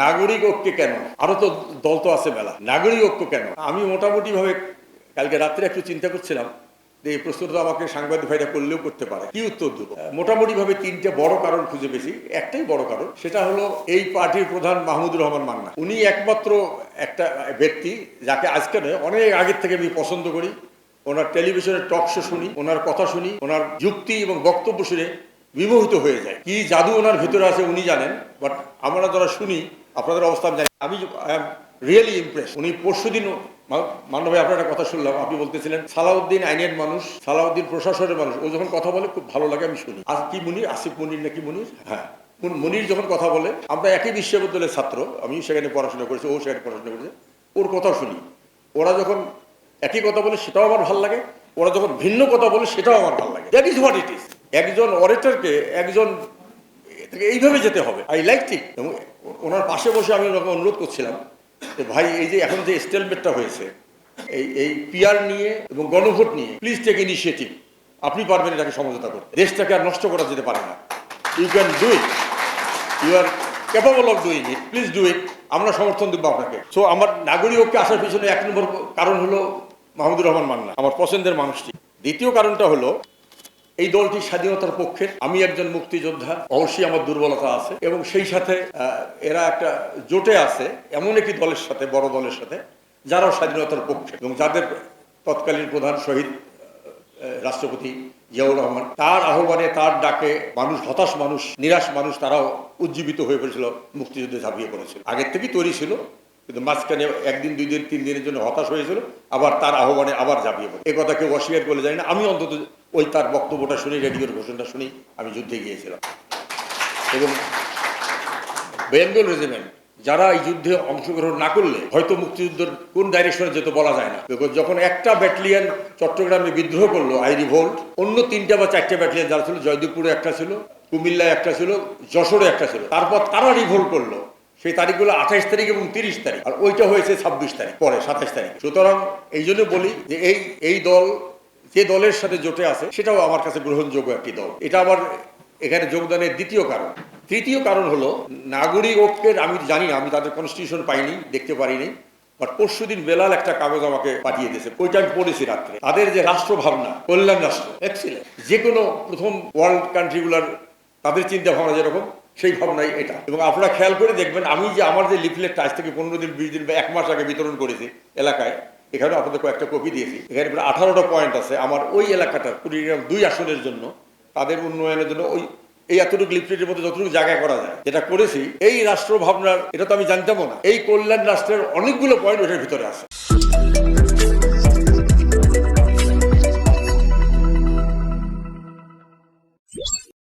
নাগরিক ঐক্য কেন? আরও তো দল তো আছে মেলা। নাগরিক ঐক্য কেন? আমি মোটামুটি ভাবে কালকে রাত্রে একটু চিন্তা করছিলাম যে এই প্রশ্নটা আমাকে সাংবাদিক ভাইরা করলেও করতে পারে। কি উত্তর দেবো? মোটামুটি ভাবে তিনটে বড় কারণ খুঁজে পেয়েছি। একটাই বড় কারণ, সেটা হলো এই পার্টির প্রধান মাহমুদুর রহমান মান্না। উনি একমাত্র একটা ব্যক্তি যাকে আজকে নয়, অনেক আগের থেকে আমি পছন্দ করি। ওনার টেলিভিশনের টক শো শুনি, ওনার কথা শুনি, ওনার যুক্তি এবং বক্তব্য শুনে বিমোহিত হয়ে যায়। কি জাদু ওনার ভিতরে আছে উনি জানেন, বাট আমরা যারা শুনি আপনাদের অবস্থা আমি জানি আমি আই এম রিয়েলি ইমপ্রেস উনি পরশু দিন মান্নভাই আপনার একটা কথা শুনলাম। আপনি বলতেছিলেন, সালাউদ্দিন আইনের মানুষ, সালাউদ্দিন প্রশাসনের মানুষ। ও যখন কথা বলে, খুব ভালো লাগে, আমি শুনি। আর কি মুনির আসিফ মুনির নাকি মুনির? হ্যাঁ। মুন- মুনির যখন কথা বলে, আমরা একই বিশ্ববিদ্যালয়ের ছাত্র, আমি সেখানে পড়াশোনা করেছি, ও সেখানে পড়াশোনা করেছে, ওর কথা শুনি। ওরা যখন একই কথা বলে, সেটাও আমার ভালো লাগে। ওরা যখন ভিন্ন কথা বলে, সেটাও আমার ভালো লাগে। That is what it is একজন অরেটরকে একজন এটাকে এইভাবে যেতে হবে। আই লাইক ঠিক এবং ওনার পাশে বসে আমি ওনাকে অনুরোধ করছিলাম যে, ভাই, এই যে এখন যে স্টেলমেটটা হয়েছে, এই এই পিয়ার নিয়ে এবং গণভোট নিয়ে প্লিজ টেক ইনিশিয়েটিভ আপনি পারবেন এটাকে সমঝোতা করতে। দেশটাকে আর নষ্ট করা যেতে পারে না। You can do it you are capable of doing it please do it আমরা সমর্থন দেবো আপনাকে। সো আমার নাগরিক ঐক্যে আসার পিছনে এক নম্বর কারণ হলো মাহমুদুর রহমান মান্না, আমার পছন্দের মানুষটি। দ্বিতীয় কারণটা হলো এই দলটি স্বাধীনতার পক্ষের। আমি একজন মুক্তিযোদ্ধা, অবশ্যই আমার দুর্বলতা আছে এবং সেই সাথে এরা একটা জোটে আছে, এমন একটি দলের সাথে, বড় দলের সাথে, যারাও স্বাধীনতার পক্ষে এবং যাদের তৎকালীন প্রধান শহীদ রাষ্ট্রপতি জিয়াউর রহমান, তার আহ্বানে, তার ডাকে মানুষ, হতাশ মানুষ, নিরাশ মানুষ, তারাও উজ্জীবিত হয়ে পড়েছিল মুক্তিযুদ্ধে ঝাঁপিয়ে পড়েছিল। আগের থেকেই তৈরি ছিল, কিন্তু মাঝখানে একদিন, দুই দিন, তিন দিনের জন্য হতাশ হয়েছিল, আবার তার আহ্বানে আবার ঝাঁপিয়ে পড়ে। এ কথা কেউ অস্বীকার করে যায় না, আমি অন্তত ওই তার বক্তব্যটা শুনি রেডিওর ঘোষণাটা শুনি আমি যুদ্ধে গিয়েছিলাম। এবং বেঙ্গল রেজিমেন্ট, যারা এই যুদ্ধে অংশগ্রহণ না করলে হয়তো মুক্তিযুদ্ধের কোন ডাইরেকশনে যেত বলা যায় না। যখন একটা ব্যাটালিয়ন চট্টগ্রামে বিদ্রোহ করল আই রিভোল্ট অন্য তিনটা বা চারটে ব্যাটালিয়ন যারা ছিল, জয়দেবপুরে একটা ছিল, কুমিল্লায় একটা ছিল, যশোরে একটা ছিল, তারপর তারা রিভোল্ট করল। সেই তারিখগুলো আঠাইশ তারিখ এবং তিরিশ তারিখ, আর ওইটা হয়েছে ছাব্বিশ তারিখ, পরে সাতাইশ তারিখ। সুতরাং এই জন্য বলি যে এই এই দল যে দলের সাথে জোটে আছে, সেটাও আমার কাছে গ্রহণযোগ্য একটি দল। এটা আমার এখানে যোগদানের দ্বিতীয় কারণ। তৃতীয় কারণ হলো, নাগরিক ঐক্যের, আমি জানি আমি তাদের কনস্টিটিউশন পাইনি, দেখতে পারিনি বাট পরশু দিন বেলাল একটা কাগজ আমাকে পাঠিয়ে দিয়েছে, ওইটা আমি পড়েছি রাত্রে। তাদের যে রাষ্ট্র ভাবনা, কল্যাণ রাষ্ট্র এক্সিলেন্ট যে কোনো প্রথম ওয়ার্ল্ড কান্ট্রিগুলার তাদের চিন্তা ভাবনা যেরকম, সেই ভাবনাই এটা। এবং আপনারা খেয়াল করে দেখবেন, আমি যে আমার যে লিফলেটটা আজ থেকে পনেরো দিন, বিশ দিন বা এক মাস আগে বিতরণ করেছি এলাকায় এখানে আপনাদের কয়েকটা কপি দিয়েছি। এখানে প্রায় আঠারোটা পয়েন্ট আছে। আমার ওই এলাকাটার কুড়িগ্রাম দুই আসনের জন্য তাদের উন্নয়নের জন্য ওই এই এতটুকু লিফলেটের মধ্যে যতটুকু জায়গা করা যায়, যেটা করেছি, এই রাষ্ট্র ভাবনার এটা তো আমি জানতামও না। এই কল্যাণ রাষ্ট্রের অনেকগুলো পয়েন্ট ওটার ভিতরে আছে।